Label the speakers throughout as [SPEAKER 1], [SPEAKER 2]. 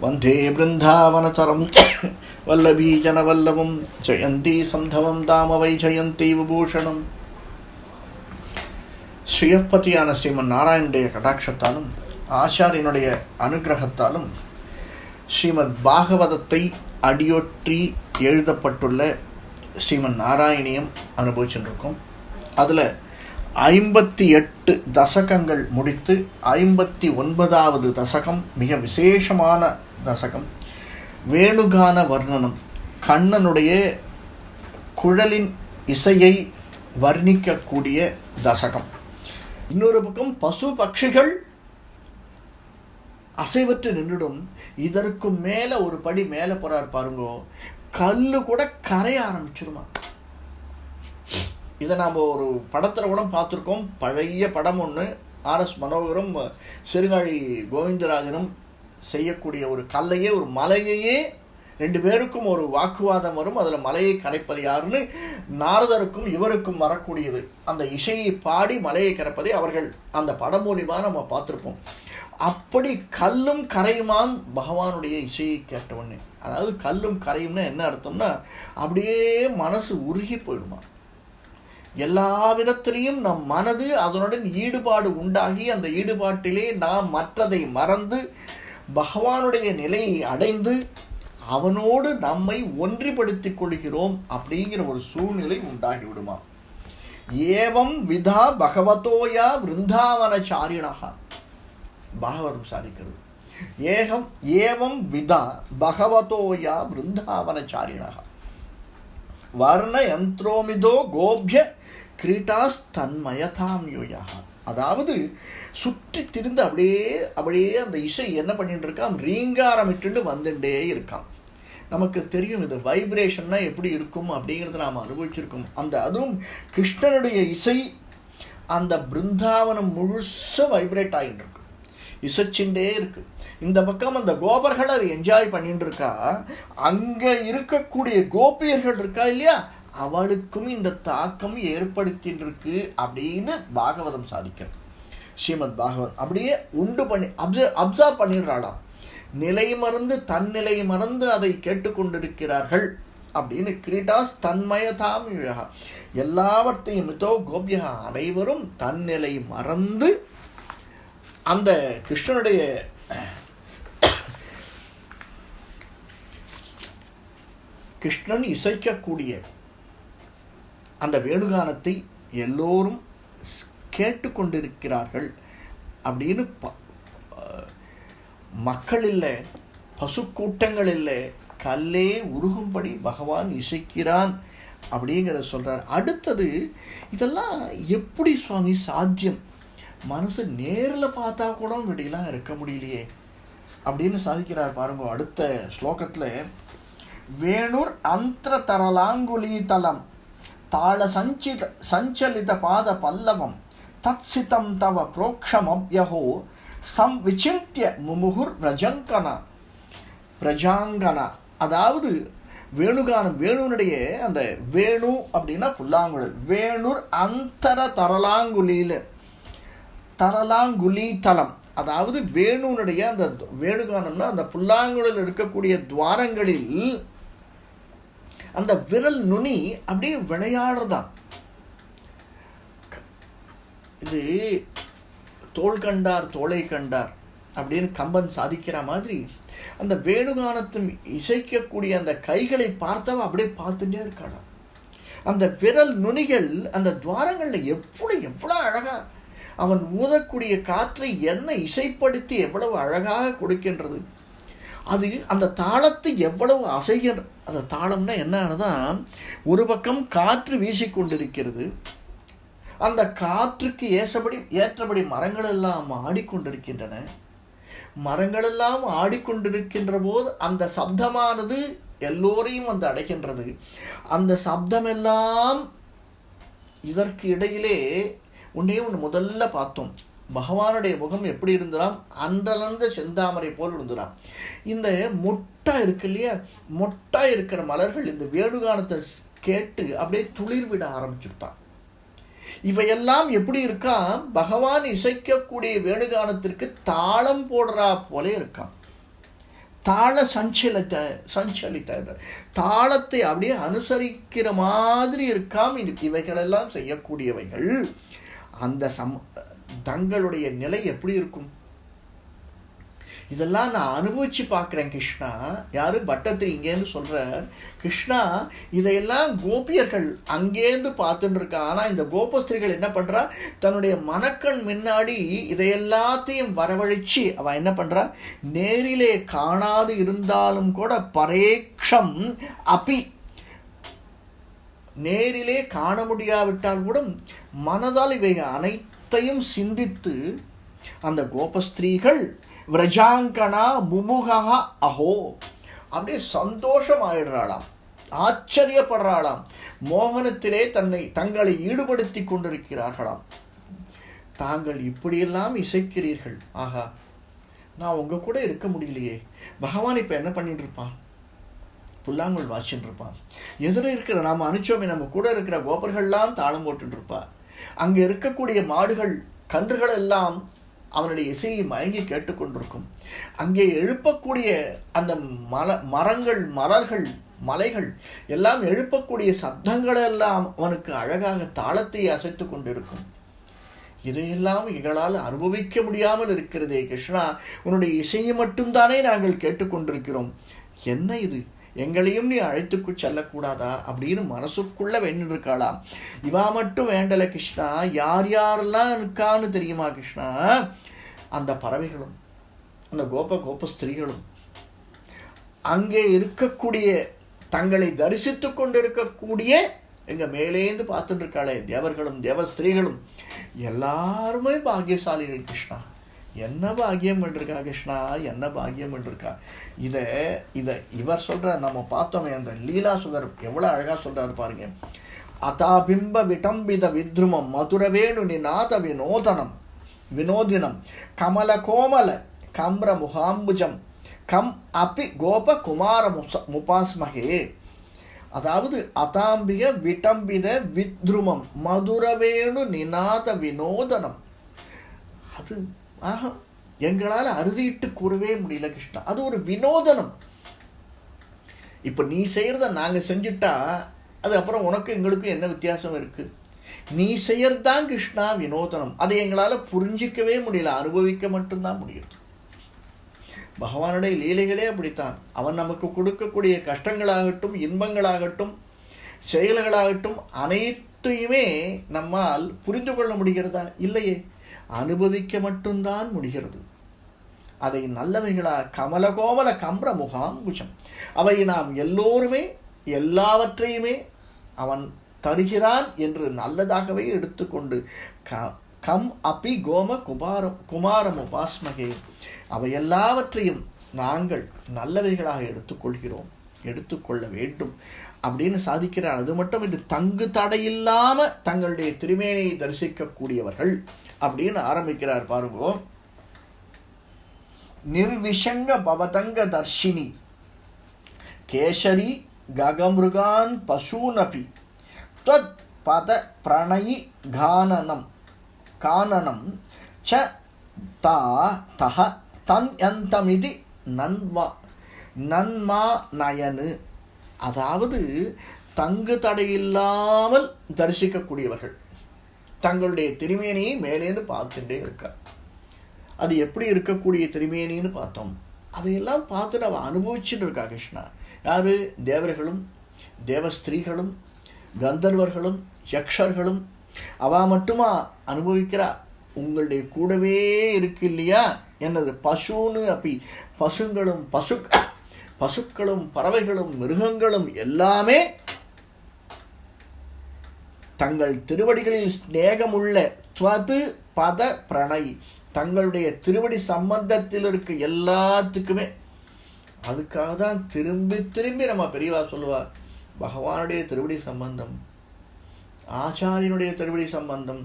[SPEAKER 1] வந்தே பிருந்தாவனதரம் வல்லபீஜனவல்லவம் ஜெயந்தி சந்தவம் தாமவை ஜெயந்தி விபூஷணம் ஸ்ரீயப்பதியான ஸ்ரீமன் நாராயணுடைய கடாட்சத்தாலும் ஆச்சாரியனுடைய அனுகிரகத்தாலும் ஸ்ரீமத் பாகவதத்தை அடியொற்றி எழுதப்பட்டுள்ள ஸ்ரீமன் நாராயணியம் அனுபவிச்சுருக்கோம். அதில் ஐம்பத்தி எட்டு தசகங்கள் முடித்து ஐம்பத்தி ஒன்பதாவது தசகம் மிக விசேஷமான தசகம் வேணுகான வர்ணனம் கண்ணனுடைய குழலின் இசையை வர்ணிக்கக்கூடிய தசகம். இன்னொரு பக்கம் பசு பட்சிகள் அசைவற்று நின்றுடும். இதற்கு மேலே ஒரு படி மேலே போறார் பாருங்கோ. கல்லு கூட கரைய ஆரம்பிச்சிருமா? இதை நாம் ஒரு படத்தில் கூட பார்த்துருக்கோம். பழைய படம் ஒன்று ஆர்எஸ் மனோகரும் சிறுகாழி கோவிந்தராஜனும் செய்யக்கூடிய ஒரு கல்லையே ஒரு மலையையே ரெண்டு பேருக்கும் ஒரு வாக்குவாதம் வரும். அதில் மலையை கரைப்பது யாருன்னு நாரதருக்கும் இவருக்கும் வரக்கூடியது. அந்த இசையை பாடி மலையை கரைப்பதை அவர்கள் அந்த படம் மூலிமா நம்ம பார்த்துருப்போம். அப்படி கல்லும் கரையுமான் பகவானுடைய இசையை கேட்டவொன்னே அதாவது கல்லும் கரையும்னா என்ன அர்த்தம்னா அப்படியே மனசு உருகி போயிடுமா எல்லா விதத்திலையும் நம் மனது அதனுடன் ஈடுபாடு உண்டாகி அந்த ஈடுபாட்டிலே நாம் மற்றதை மறந்து பகவானுடைய நிலையை அடைந்து அவனோடு நம்மை ஒன்றிப்படுத்திக் கொள்கிறோம் அப்படிங்கிற ஒரு சூழ்நிலை உண்டாகி விடுமா ஏவம் விதா பகவதோயா விருந்தாவனச்சாரிணகா பாகவதம் சாதிக்கிறது. ஏகம் ஏவம் விதா பகவதோயா விருந்தாவனச்சாரிணகா வர்ண யந்திரோமிதோ கோபிய கிரீட்டாஸ் தன்மயதாம் யோயா அதாவது சுற்றி திரிந்து அப்படியே அப்படியே அந்த இசை என்ன பண்ணிட்டு இருக்கான் ரீங்காரமிட்டு வந்துட்டே இருக்கான் நமக்கு தெரியும் இது வைப்ரேஷன்னா எப்படி இருக்கும் அப்படிங்கிறத நாம் அனுபவிச்சிருக்கோம். அந்த அதுவும் கிருஷ்ணனுடைய இசை அந்த பிருந்தாவனம் முழுச வைப்ரேட் ஆகிட்டு இருக்கு இசைச்சுட்டே இருக்கு. இந்த பக்கம் அந்த கோபர்கள் அதை என்ஜாய் பண்ணிட்டு இருக்கா அங்கே இருக்கக்கூடிய கோபியர்கள் இருக்கா இல்லையா? அவளுக்கும் இந்த தாக்கம் ஏற்படுத்தின்றிருக்கு அப்படின்னு பாகவதம் சாதிக்கிறது ஸ்ரீமத் பாகவத் அப்படியே உண்டு பண்ணி அப்சர்வ் அப்சர்வ் பண்ணிடுறாளாம். நிலை மறந்து தன்னிலை மறந்து அதை கேட்டுக்கொண்டிருக்கிறார்கள் அப்படின்னு கிரீட்டாஸ் தன்மயதாம் இழகா எல்லாவற்றையும் மிதோ கோபியா அனைவரும் தன்னிலை மறந்து அந்த கிருஷ்ணனுடைய கிருஷ்ணன் இசைக்கக்கூடிய அந்த வேணுகானத்தை எல்லோரும் கேட்டுக்கொண்டிருக்கிறார்கள் அப்படின்னு ப மக்கள் இல்லை பசுக்கூட்டங்கள் இல்லை கல்லே உருகும்படி பகவான் இசைக்கிறான் அப்படிங்கிறத சொல்கிறார் அடுத்தது இதெல்லாம் எப்படி சுவாமி சாத்தியம்? மனசு நேரில் பார்த்தா கூட இப்படிலாம் இருக்க முடியலையே அப்படின்னு சாதிக்கிறார் பாருங்க. அடுத்த ஸ்லோகத்தில் வேணுர் அந்திர தரலாங்குலி தலம். தாள சஞ்சித சஞ்சலித பாத பல்லவம். தத்சிதம் தவ புரோக்ஷமப்யஹோ சம் விசிந்திய முமுகுர் பிரஜங்கனா பிரஜாங்கனா அதாவது வேணுகானம் வேணுனுடைய அந்த வேணு அப்படின்னா புல்லாங்குழல். வேணுர் அந்தர தரலாங்குலியில் தரலாங்குலி தலம் அதாவது வேணுனுடைய அந்த வேணுகானம்னா அந்த புல்லாங்குழல் இருக்கக்கூடிய துவாரங்களில் அந்த விரல் நுனி அப்படியே விளையாடுறதான். இது தோல் கண்டார் தோலை கண்டார் அப்படின்னு கம்பன் சாதிக்கிற மாதிரி அந்த வேணுகானத்தும் இசைக்கக்கூடிய அந்த கைகளை பார்த்தவ அப்படியே பார்த்துட்டே இருக்காடா அந்த விரல் நுனிகள் அந்த துவாரங்களில் எவ்வளோ எவ்வளோ அழகா அவன் ஊதக்கூடிய காற்றை என்ன இசைப்படுத்தி எவ்வளவு அழகாக கொடுக்கின்றது. அது அந்த தாளத்தை எவ்வளவு அசைகிற அந்த தாளம்னா என்னதான் ஒரு பக்கம் காற்று வீசிக்கொண்டிருக்கிறது அந்த காற்றுக்கு ஏசபடி ஏற்றபடி மரங்கள் எல்லாம் ஆடிக்கொண்டிருக்கின்றன. மரங்களெல்லாம் ஆடிக்கொண்டிருக்கின்ற போது அந்த சப்தமானது எல்லோரையும் வந்து அடைகின்றது. அந்த சப்தமெல்லாம் இதற்கு இடையிலே ஒன்றே ஒன்று முதல்ல பார்த்தோம். பகவானுடைய முகம் எப்படி இருந்ததாம் அன்றலர்ந்த செந்தாமரை போல் இருந்ததாம் இந்த மொட்டா இருக்கு இல்லையா? மொட்டா இருக்கிற மலர்கள் இந்த வேணுகானத்தை கேட்டு அப்படியே துளிர் விட ஆரம்பிச்சுட்டான். இவையெல்லாம் எப்படி இருக்கா பகவான் இசைக்கக்கூடிய வேணுகானத்திற்கு தாளம் போடுறா போல இருக்கான். தாள சஞ்சலித்த சஞ்சலித்த தாளத்தை அப்படியே அனுசரிக்கிற மாதிரி இருக்காம். இது இவைகளெல்லாம் செய்யக்கூடியவைகள். அந்த சம் தங்களுடைய நிலை எப்படி இருக்கும்? இதெல்லாம் நான் அனுபவிச்சு பார்க்குறேன் கிருஷ்ணா. யாரு? பட்டத்திரி இங்கேருந்து சொல்கிறார் கிருஷ்ணா இதையெல்லாம் கோபியர்கள் அங்கேருந்து பார்த்துட்டு இருக்கா. ஆனால் இந்த கோபஸ்திரிகள் என்ன பண்ணுறா தன்னுடைய மனக்கண் முன்னாடி இதையெல்லாத்தையும் வரவழைச்சு அவள் என்ன பண்ணுறா நேரிலே காணாது இருந்தாலும் கூட பரேக்ஷம் அபி. நேரிலே காண முடியாவிட்டால் கூட மனதால் இவை அனைத்தையும் சிந்தித்து அந்த கோபஸ்திரீகள் விரஜாங்கனா முமுகா அஹோ. அப்படியே சந்தோஷம் ஆயிடுறாளாம் ஆச்சரியப்படுறாளாம். மோகனத்திலே தன்னை தங்களை ஈடுபடுத்தி கொண்டிருக்கிறார்களாம். தாங்கள் இப்படியெல்லாம் இசைக்கிறீர்கள். ஆகா நான் உங்க கூட இருக்க முடியலையே. பகவான் இப்போ என்ன பண்ணிட்டு இருப்பான் புல்லாங்குழல் வாசிச்சுட்டு இருப்பான் எதிர இருக்கிற நாம் அனுச்சோமே நம்ம கூட இருக்கிற கோபர்கள்லாம் தாளம் போட்டுட்டு இருப்பா அங்கே இருக்கக்கூடிய மாடுகள் கன்றுகள் எல்லாம் அவனுடைய இசையை மயங்கி கேட்டுக்கொண்டிருக்கும் அங்கே எழுப்பக்கூடிய அந்த மல மரங்கள் மலர்கள் மலைகள் எல்லாம் எழுப்பக்கூடிய சப்தங்கள் எல்லாம் அவனுக்கு அழகாக தாளத்தை அசைத்து கொண்டிருக்கும். இதையெல்லாம் எங்களால் அனுபவிக்க முடியாமல் இருக்கிறதே கிருஷ்ணா உன்னுடைய இசையை மட்டும்தானே நாங்கள் கேட்டுக்கொண்டிருக்கிறோம் என்ன இது? எங்களையும் நீ அழைத்துக்கு செல்லக்கூடாதா? அப்படின்னு மனசுக்குள்ளே வேண்டிட்டு இருக்காளாம் இவா மட்டும் வேண்டலை கிருஷ்ணா. யார் யாரெல்லாம் இருக்கான்னு தெரியுமா கிருஷ்ணா? அந்த பறவைகளும் அந்த கோப கோப ஸ்திரீகளும் அங்கே இருக்கக்கூடிய தங்களை தரிசித்து கொண்டிருக்கக்கூடிய எங்கள் மேலேந்து பார்த்துட்டு இருக்காளே தேவர்களும் தேவ ஸ்திரீகளும் எல்லாருமே பாகியசாலிகள் கிருஷ்ணா. என்ன பாக்கியம் பண்ணிருக்கா கிருஷ்ணா? என்ன பாக்கியம் பண்ணிருக்கா இதை இதை இவர் சொல்கிற நம்ம பார்த்தோமே அந்த லீலா சுகர் எவ்வளோ அழகாக சொல்கிறாரு பாருங்க. அதாபிம்ப விடம்பித வித்ருமம் மதுரவேணு நிநாத வினோதனம் வினோதினம் கமல கோமல கம்ர முகாம்புஜம் கம் அபி கோப குமார முச முபாஸ்மகே. அதாவது அதாம்பிக விடம்பித வித்ருமம் மதுரவேணு நிநாத வினோதனம். அது ஆஹா எங்களால் அறுதிட்டு கூறவே முடியல கிருஷ்ணா. அது ஒரு வினோதனம். இப்போ நீ செய்கிறத நாங்கள் செஞ்சுட்டா அது அப்புறம் உனக்கு எங்களுக்கும் என்ன வித்தியாசம் இருக்குது நீ செய்யறதுதான் கிருஷ்ணா வினோதனம். அதை எங்களால் புரிஞ்சிக்கவே முடியல. அனுபவிக்க மட்டும்தான் முடியுது பகவானுடைய லீலைகளே அப்படித்தான். அவன் நமக்கு கொடுக்கக்கூடிய கஷ்டங்களாகட்டும் இன்பங்களாகட்டும் செயல்களாகட்டும் அனைத்தையுமே நம்மால் புரிந்து கொள்ள முடிகிறதா? இல்லையே. அனுபவிக்க மட்டும்தான் முடிகிறது. அதை நல்லவைகளா கமலகோமல கம்ர முகாம்புஜம் அவை நாம் எல்லோருமே எல்லாவற்றையுமே அவன் தருகிறான் என்று நல்லதாகவே எடுத்துக்கொண்டு க கம் அபி கோம குமாரம் குமாரம் உபாஸ்மகே அவை எல்லாவற்றையும் நாங்கள் நல்லவைகளாக எடுத்துக்கொள்கிறோம். எடுத்துக்கொள்ள வேண்டும் அப்படின்னு சாதிக்கிறார். அது மட்டும் இன்று தங்கு தடையில்லாமல் தங்களுடைய திருமேனியை தரிசிக்கக்கூடியவர்கள் அப்படின்னு ஆரம்பிக்கிறார் பாருங்கோ. நிர்விஷங்க பவதங்க தர்ஷினி. கேசரி ககமிருகான் பசூனபி. தத் பத பிரணயி கானனம். கானனம். ச தா தஹ தன் யந்தமிதி நன்வா நன்மா நயனு. அதாவது தங்கு தடையில்லாமல் தரிசிக்கக்கூடியவர்கள். தங்களுடைய திருமேனியை மேலேந்து பார்த்துட்டே இருக்கா அது எப்படி இருக்கக்கூடிய திருமேனின்னு பார்த்தோம். அதையெல்லாம் பார்த்துட்டு அவள் அனுபவிச்சுட்டு இருக்கா கிருஷ்ணா. யார்? தேவர்களும் தேவஸ்திரீகளும் கந்தர்வர்களும் யக்ஷர்களும். அவா மட்டுமா அனுபவிக்கிறா? உங்களுடைய கூடவே இருக்கு இல்லையா? என்னது பசுன்னு அப்படி பசுங்களும் பசு பசுக்களும் பறவைகளும் மிருகங்களும் எல்லாமே தங்கள் திருவடிகளில் ஸ்நேகமுள்ள துவது பத பிரணை. தங்களுடைய திருவடி சம்பந்தத்தில் இருக்க எல்லாத்துக்குமே. அதுக்காக தான் திரும்பி திரும்பி நம்ம பெரியவா சொல்லுவா பகவானுடைய திருவடி சம்பந்தம் ஆச்சாரியனுடைய திருவடி சம்பந்தம்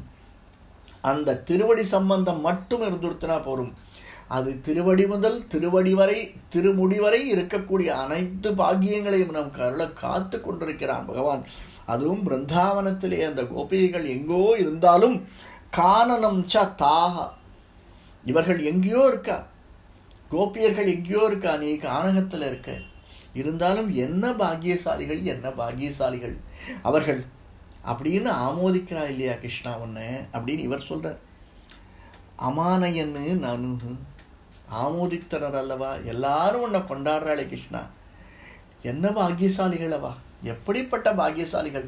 [SPEAKER 1] அந்த திருவடி சம்பந்தம் மட்டும் இருந்துருத்தினா போரும் அது திருவடி முதல் திருவடி வரை திருமுடி வரை இருக்கக்கூடிய அனைத்து பாக்கியங்களையும் நம் கருள காத்து கொண்டிருக்கிறான் பகவான். அதுவும் பிருந்தாவனத்திலே அந்த கோபிகைகள் எங்கோ இருந்தாலும் கானனம் ச தாகா இவர்கள் எங்கேயோ இருக்கா? கோபியர்கள் எங்கேயோ இருக்கா? நீ கானகத்தில் இருக்க. இருந்தாலும் என்ன பாக்கியசாலிகள் என்ன பாக்கியசாலிகள்? அவர்கள் அப்படின்னு ஆமோதிக்கிறா இல்லையா கிருஷ்ணா ஒன்று அப்படின்னு இவர் சொல்கிறார் அமானயன்னு நனு. ஆமோதித்தனர் அல்லவா எல்லாரும் உன்னை கொண்டாடுறாளே கிருஷ்ணா. என்ன பாக்கியசாலிகள் அவா எப்படிப்பட்ட பாக்கியசாலிகள்?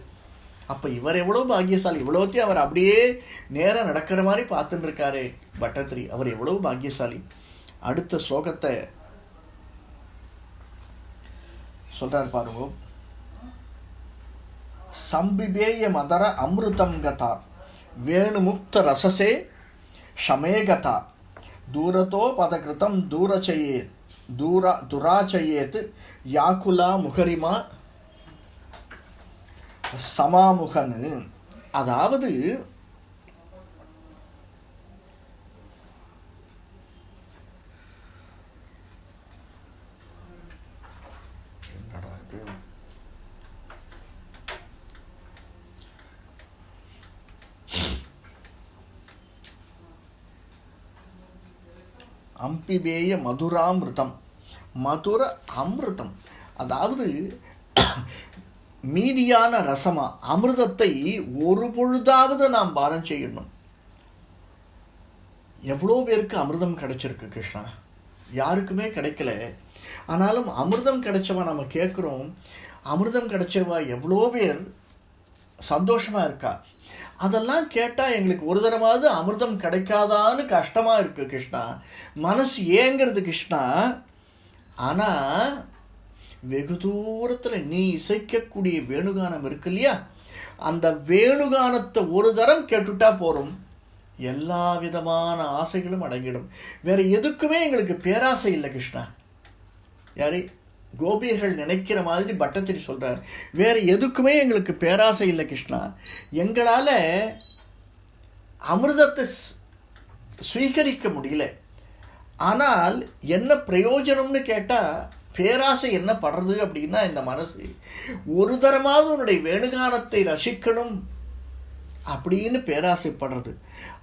[SPEAKER 1] அப்போ இவர் எவ்வளோ பாக்கியசாலி? இவ்வளோத்தையும் அவர் அப்படியே நேராக நடக்கிற மாதிரி பார்த்துட்டு இருக்காரே பட்டத்திரி அவர் எவ்வளோ பாக்கியசாலி? அடுத்த ஸ்லோகத்தை சொல்கிறார் பாருங்க. சம்பிபேய மதர அமிர்தம் கதா வேணுமுக்த ரசசே ஷமேகதா. தூரத்தோ பதகிருத்தம் தூரச்சயே தூர துராச்சயேத் யாக்குலா முகரிமா சமாமுகனு. அதாவது என்னடா இது அம்பிபேய மதுராமிருதம். மதுர அமிர்தம். அதாவது மீதியான ரசமா அமிர்தத்தை ஒரு பொழுதாவது நாம் பானம் செய்யணும். எவ்வளோ பேருக்கு அமிர்தம் கிடைச்சிருக்கு கிருஷ்ணா? யாருக்குமே கிடைக்கல. ஆனாலும் அமிர்தம் கிடைச்சவா நம்ம கேட்குறோம். அமிர்தம் கிடைச்சவா எவ்வளோ பேர் சந்தோஷமாக இருக்கா? அதெல்லாம் கேட்டால் எங்களுக்கு ஒரு தடவாவது அமிர்தம் கிடைக்காதான்னு கஷ்டமாக இருக்குது கிருஷ்ணா. மனசு ஏங்கிறது கிருஷ்ணா. ஆனால் வெகு தூரத்தில் நீ இசைக்கக்கூடிய வேணுகானம் இருக்கு இல்லையா? அந்த வேணுகானத்தை ஒரு தரம் கேட்டுட்டா போகிறோம் எல்லா விதமான ஆசைகளும் அடங்கிடும். வேறு எதுக்குமே எங்களுக்கு பேராசை இல்லை கிருஷ்ணா. யாரு? கோபியர்கள் நினைக்கிற மாதிரி பட்டத்திரி சொல்கிறார் வேறு எதுக்குமே எங்களுக்கு பேராசை இல்லை கிருஷ்ணா. எங்களால் அமிர்தத்தை சுவீகரிக்க முடியல. ஆனால் என்ன பிரயோஜனம்னு கேட்டால் பேராசை என்ன படுறது அப்படின்னா இந்த மனசு. ஒரு தரமாவது உன்னுடைய வேணுகானத்தை ரசிக்கணும் அப்படின்னு பேராசைப்படுறது.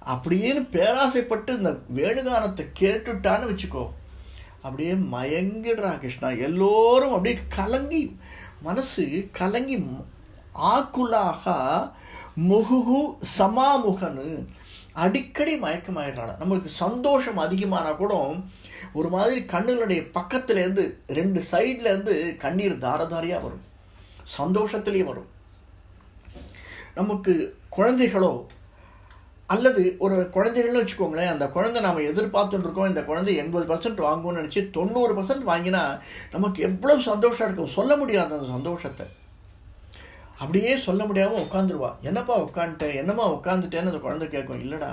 [SPEAKER 1] அப்படின்னு பேராசைப்பட்டு இந்த வேணுகானத்தை கேட்டுட்டான்னு வச்சுக்கோ. அப்படியே மயங்கிடுறா கிருஷ்ணா. எல்லோரும் அப்படியே கலங்கி மனசு கலங்கி ஆக்குலாக முகுகு சமாமுகன்னு அடிக்கடி மயக்கமாயிடுறாள் நம்மளுக்கு சந்தோஷம் அதிகமானா கூட ஒரு மாதிரி கண்ணுகளுடைய பக்கத்துலேருந்து ரெண்டு சைட்லேருந்து கண்ணீர் தாரதாரியாக வரும். சந்தோஷத்துலேயும் வரும். நமக்கு குழந்தைகளோ அல்லது ஒரு குழந்தைகள்னு வச்சுக்கோங்களேன் அந்த குழந்தை நாம் எதிர்பார்த்துட்டு இருக்கோம் இந்த குழந்தை எண்பது பர்சன்ட் வாங்கும்னு நினச்சி தொண்ணூறு பர்சன்ட் வாங்கினா நமக்கு எவ்வளோ சந்தோஷம் இருக்கும். சொல்ல முடியாது அந்த சந்தோஷத்தை. அப்படியே சொல்ல முடியாமல் உட்காந்துருவா என்னப்பா உட்காந்துட்டேன் என்னம்மா உட்காந்துட்டேன்னு அந்த குழந்தை கேட்கும். இல்லைடா.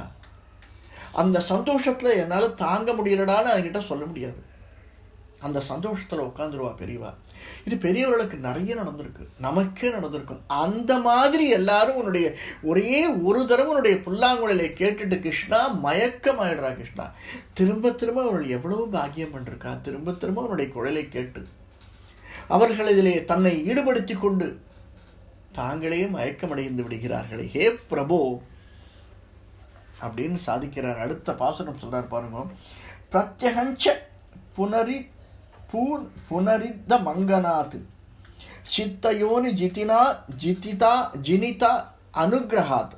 [SPEAKER 1] அந்த சந்தோஷத்தில் என்னால் தாங்க முடியலடான்னு அவங்ககிட்ட சொல்ல முடியாது. அந்த சந்தோஷத்தில் உட்காந்துருவா பெரியவா. இது பெரியவர்களுக்கு நிறைய நடந்திருக்கு. நமக்கே நடந்திருக்கும் அந்த மாதிரி எல்லாரும் உன்னுடைய ஒரே ஒரு தடவை உன்னுடைய புல்லாங்குழலை கேட்டுட்டு கிருஷ்ணா மயக்கமாயிடுறா கிருஷ்ணா. திரும்ப திரும்ப அவர்கள் எவ்வளவு பாக்கியம் பண்ணிருக்கா. திரும்ப திரும்ப அவனுடைய குழலை கேட்டு. அவர்கள் இதிலே தன்னை ஈடுபடுத்தி கொண்டு தாங்களே மயக்கமடைந்து விடுகிறார்களே. ஹே பிரபோ! அப்படின்னு சாதிக்கிறார். அடுத்த பாசனம் சொல்றார் பாருங்க. பிரத்யகஞ்ச புனரி பூன் புனரித்த மங்கனாத் சித்தயோனி ஜிதினா ஜிதிதா ஜினிதா அனுகிரகாத்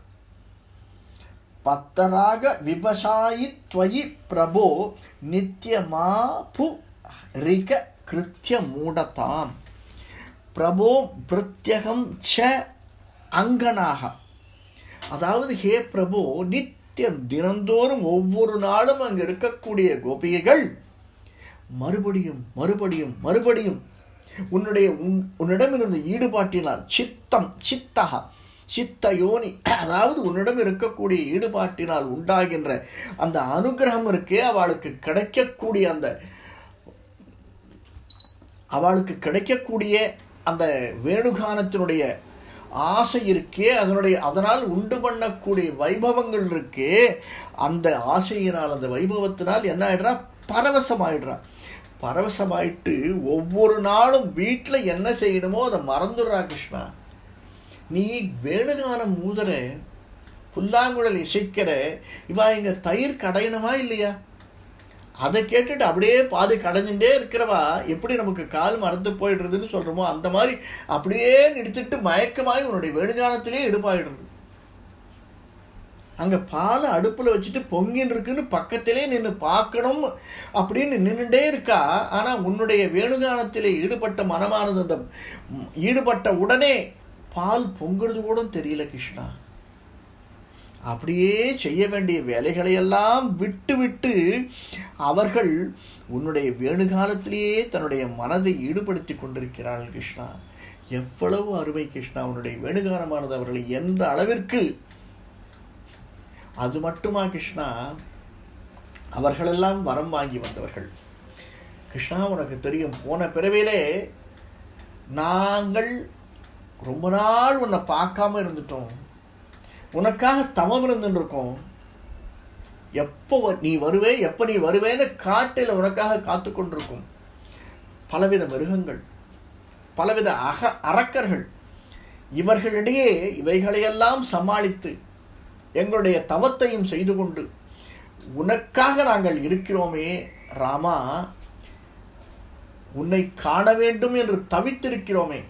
[SPEAKER 1] பத்தராக விவசாயி துவயி பிரபோ நித்தியமாபு ரிக கிருத்திய மூடதாம் பிரபோ பிரத்யகம் ச அங்கனாக அதாவது ஹே பிரபோ நித்தியம் தினந்தோறும் ஒவ்வொரு நாளும் அங்கே இருக்கக்கூடிய கோபிகைகள் மறுபடியும் மறுபடியும் மறுபடியும் உன்னுடைய உன் உன்னிடம் இருந்த ஈடுபாட்டினால் சித்தம் சித்தகா சித்த யோனி அதாவது உன்னிடம் இருக்கக்கூடிய ஈடுபாட்டினால் உண்டாகின்ற அந்த அனுகிரகம் இருக்கே அவளுக்கு கிடைக்கக்கூடிய அந்த அவளுக்கு கிடைக்கக்கூடிய அந்த வேணுகானத்தினுடைய ஆசை இருக்கே அதனுடைய அதனால் உண்டு பண்ணக்கூடிய வைபவங்கள் இருக்கே அந்த ஆசையினால் அந்த வைபவத்தினால் என்ன ஆயிடுறா? பரவசமாயிடுறான் பரவசமாயிட்டு ஒவ்வொரு நாளும் வீட்டில் என்ன செய்யணுமோ அதை மறந்துடுறா கிருஷ்ணா. நீ வேணுகானம் மூதுற புல்லாங்குழல் இசைக்கிற இவா இங்கே தயிர் கடையணுமா இல்லையா? அதை கேட்டுட்டு அப்படியே பாதி கடைஞ்சுட்டே இருக்கிறவா எப்படி நமக்கு கால் மறந்து போயிடுறதுன்னு சொல்கிறோமோ அந்த மாதிரி அப்படியே நிறுத்திட்டு மயக்கமாய் உன்னுடைய வேணுகானத்திலே எடுப்பாயிடுறது அங்கே பாலை அடுப்பில் வச்சுட்டு பொங்கின்னு இருக்குன்னு பக்கத்திலே நின்று பார்க்கணும் அப்படின்னு நின்றுட்டே இருக்கா. ஆனால் உன்னுடைய வேணுகானத்தில் ஈடுபட்ட மனமானது அந்த ஈடுபட்ட உடனே பால் பொங்குறது கூட தெரியல கிருஷ்ணா. அப்படியே செய்ய வேண்டிய வேலைகளையெல்லாம் விட்டு விட்டு அவர்கள் உன்னுடைய வேணுகாலத்திலேயே தன்னுடைய மனதை ஈடுபடுத்தி கொண்டிருக்கிறார்கள் கிருஷ்ணா. எவ்வளவு அருமை கிருஷ்ணா உன்னுடைய வேணுகாலமானது அவர்களை எந்த அளவிற்கு அது மட்டுமா கிருஷ்ணா? அவர்களெல்லாம் வரம் வாங்கி வந்தவர்கள். கிருஷ்ணா உனக்கு தெரியும் போன பிறவிலே நாங்கள் ரொம்ப நாள் உன்னை பார்க்காம இருந்துட்டோம். உனக்காக தவம் இருந்துருக்கோம். எப்போ நீ வருவே எப்போ நீ வருவேன்னு காட்டில் உனக்காக காத்து கொண்டிருக்கும். பலவித மிருகங்கள் பலவித அக அரக்கர்கள் இவர்களிடையே இவைகளையெல்லாம் சமாளித்து எங்களுடைய தவத்தையும் செய்து கொண்டு உனக்காக நாங்கள் இருக்கிறோமே ராமா உன்னை காண வேண்டும் என்று தவித்திருக்கிறோமே.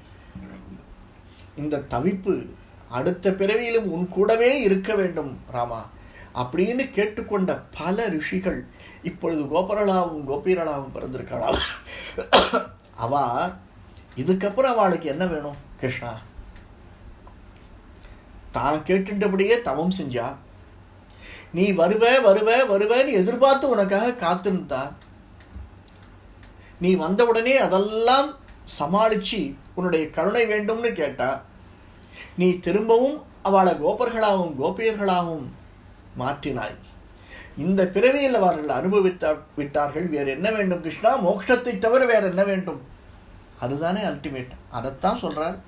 [SPEAKER 1] இந்த தவிப்பு அடுத்த பிறவியிலும் உன் கூடவே இருக்க வேண்டும் ராமா. அப்படின்னு கேட்டுக்கொண்ட பல ரிஷிகள் இப்பொழுது கோபரலாவும் கோபீரலாவும் பிறந்திருக்காளா அவ இதுக்கப்புறம் அவளுக்கு என்ன வேணும் கிருஷ்ணா? தான் கேட்டுட்டபடியே தவம் செஞ்சா. நீ வருவ வருவ வருவேன்னு எதிர்பார்த்து உனக்காக காத்திருந்தா. நீ வந்த உடனே அதெல்லாம் சமாளித்து உன்னுடைய கருணை வேண்டும்னு கேட்டா. நீ திரும்பவும் அவளை கோபர்களாகவும் கோபியர்களாகவும் மாற்றினாய். இந்த பிறவியில் அவர்கள் அனுபவித்த விட்டார்கள். வேறு என்ன வேண்டும் கிருஷ்ணா? மோட்சத்தை தவிர வேறு என்ன வேண்டும்? அதுதானே அல்டிமேட் அதைத்தான் சொல்கிறார்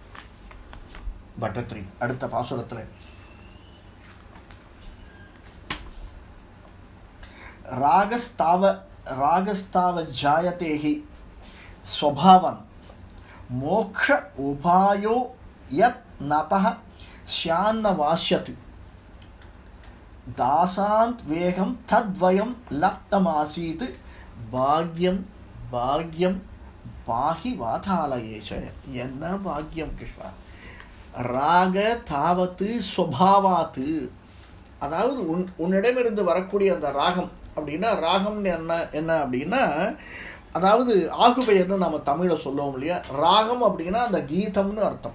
[SPEAKER 1] பட்டத்ரி அடுத்த பாசுரத்தில் ராகஸ்தாவ ராகஸ்தாவ ஜாயதேகி ஸ்வபாவம் மோக்ஷ உபாயோ யத் நதः ஷியான்ன வாஷ்யத் தாசாந்த் வேகம் தத்வயம் லப்தமாசீத் பாக்யம் பாக்யம் பாகி வாதாலயேஷ என்ன பாக்யம் கிருஷ்ணா ராக தாவத்து ஸ்வபாவாத்து அதாவது உன் உன்னிடமிருந்து வரக்கூடிய அந்த ராகம். அப்படின்னா ராகம்னு என்ன என்ன அப்படின்னா அதாவது ஆகுபெயர்னு நம்ம தமிழில் சொல்லுவோம் இல்லையா? ராகம் அப்படின்னா அந்த கீதம்னு அர்த்தம்.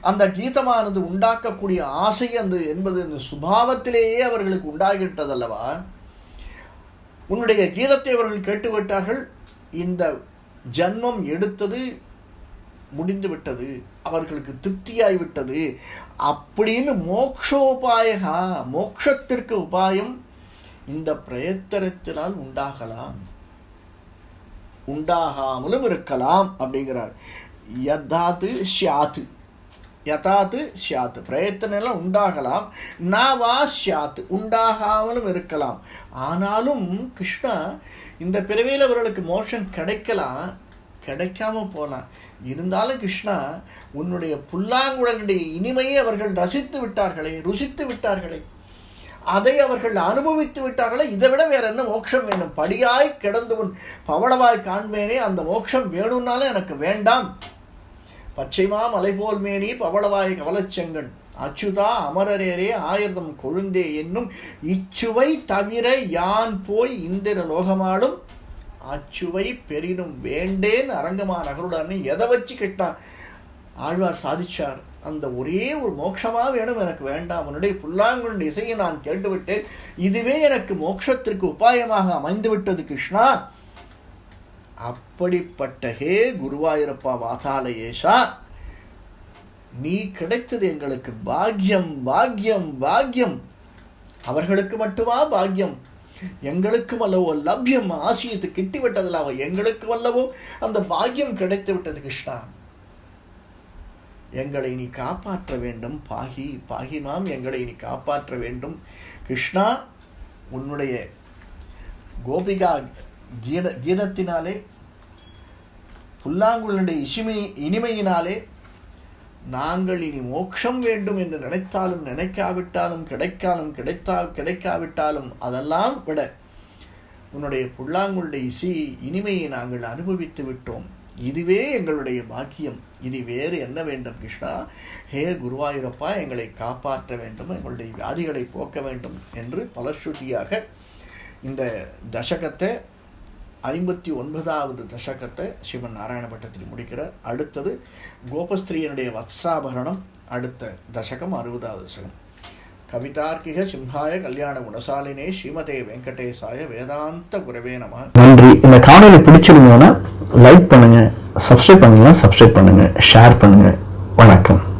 [SPEAKER 1] அந்த கீதமானது உண்டாக்கக்கூடிய ஆசை அந்த என்பது இந்த சுபாவத்திலேயே அவர்களுக்கு உண்டாகிவிட்டதல்லவா? உன்னுடைய கீதத்தை அவர்கள் கேட்டுவிட்டார்கள். இந்த ஜன்மம் எடுத்தது முடிந்து விட்டது அவர்களுக்கு திருப்தியாகிவிட்டது அப்படின்னு மோக்ஷோபாயகா மோக்ஷத்திற்கு உபாயம் இந்த பிரயத்தனத்தினால் உண்டாகலாம். உண்டாகாமலும் இருக்கலாம் அப்படிங்கிறார். யதாத்து ஷியாத்து யதாத்து ஷியாத்து பிரயத்தனம் உண்டாகலாம். நாவா ஷியாத்து உண்டாகாமலும் இருக்கலாம். ஆனாலும் கிருஷ்ணா இந்த பிறவியில் அவர்களுக்கு மோஷம் கிடைக்கலாம் கிடைக்காம போகலாம் இருந்தாலும் கிருஷ்ணா உன்னுடைய புல்லாங்குழலுடைய இனிமையை அவர்கள் ரசித்து விட்டார்களே ருசித்து விட்டார்களே. அதை அவர்கள் அனுபவித்து விட்டார்களே இதை விட வேற என்ன மோட்சம் வேணும்? படியாய் கிடந்து உன் பவளவாய் காண்பேனே அந்த மோட்சம் வேணும்னாலும் எனக்கு வேண்டாம். பச்சைமா மலைபோல் மேனி பவளவாய் கவலச்செங்கன். அச்சுதா அமரரேரே ஆயிரதம் கொழுந்தே என்னும் இச்சுவை தவிர யான் போய் இந்திர லோகமாடும் அச்சுவை பெரினும் வேண்டேன் அரங்கமா நகருடான்னு எதை வச்சு கேட்டான்? ஆழ்வார் சாதிச்சார் அந்த ஒரே ஒரு மோட்சமாக வேணும் எனக்கு வேண்டாம். உன்னுடைய புல்லாங்குழல் இசையை நான் கேட்டுவிட்டேன். இதுவே எனக்கு மோட்சத்திற்கு உபாயமாக அமைந்து விட்டது கிருஷ்ணா. அப்படிப்பட்ட ஹே குருவாயூரப்பா வாதாலயேஷா நீ கிடைத்தது எங்களுக்கு பாக்யம் பாக்யம் பாக்யம் அவர்களுக்கு மட்டுமா பாக்யம் எங்களுக்கும் அல்லவோ லப்யம் ஆசியத்து கிட்டிவிட்டதில்லாவோ எங்களுக்கு அல்லவோ அந்த பாக்கியம் கிடைத்து விட்டது கிருஷ்ணா. எங்களை நீ காப்பாற்ற வேண்டும் பாகி பாகி மாம் எங்களை நீ காப்பாற்ற வேண்டும். கிருஷ்ணா உன்னுடைய கோபிகா கீத கீதத்தினாலே புல்லாங்குழனுடைய இசுமை இனிமையினாலே நாங்கள் இனி மோட்சம் வேண்டும் என்று நினைத்தாலும் நினைக்காவிட்டாலும் கிடைக்காலும் கிடைத்தா கிடைக்காவிட்டாலும் அதெல்லாம் விட உன்னுடைய புல்லாங்குழலை இசை இனிமையை நாங்கள் அனுபவித்து விட்டோம். இதுவே எங்களுடைய பாக்கியம். இது வேறு என்ன வேண்டும் கிருஷ்ணா? ஹே குருவாயூரப்பா எங்களை காப்பாற்ற வேண்டும் எங்களுடைய வியாதிகளை போக்க வேண்டும் என்று பலஸ்ருதியாக இந்த தசகத்தை ஐம்பத்தி ஒன்பதாவது தசகத்தை சிவன் நாராயணபட்டத்தில் முடிக்கிறார். அடுத்தது கோபஸ்திரீயனுடைய வத்சாபரணம் அடுத்த தசகம் அறுபதாவது தசகம். கவிதார்க்கிக சிம்ஹாய கல்யாண குணசாலினே ஸ்ரீமதே வெங்கடேசாய வேதாந்த குரவே நம.
[SPEAKER 2] நன்றி. இந்த காணொலி பிடிச்சிருந்ததுன்னா லைக் பண்ணுங்க சப்ஸ்கிரைப் பண்ணலாம் சப்ஸ்கிரைப் பண்ணுங்க ஷேர் பண்ணுங்க. வணக்கம்.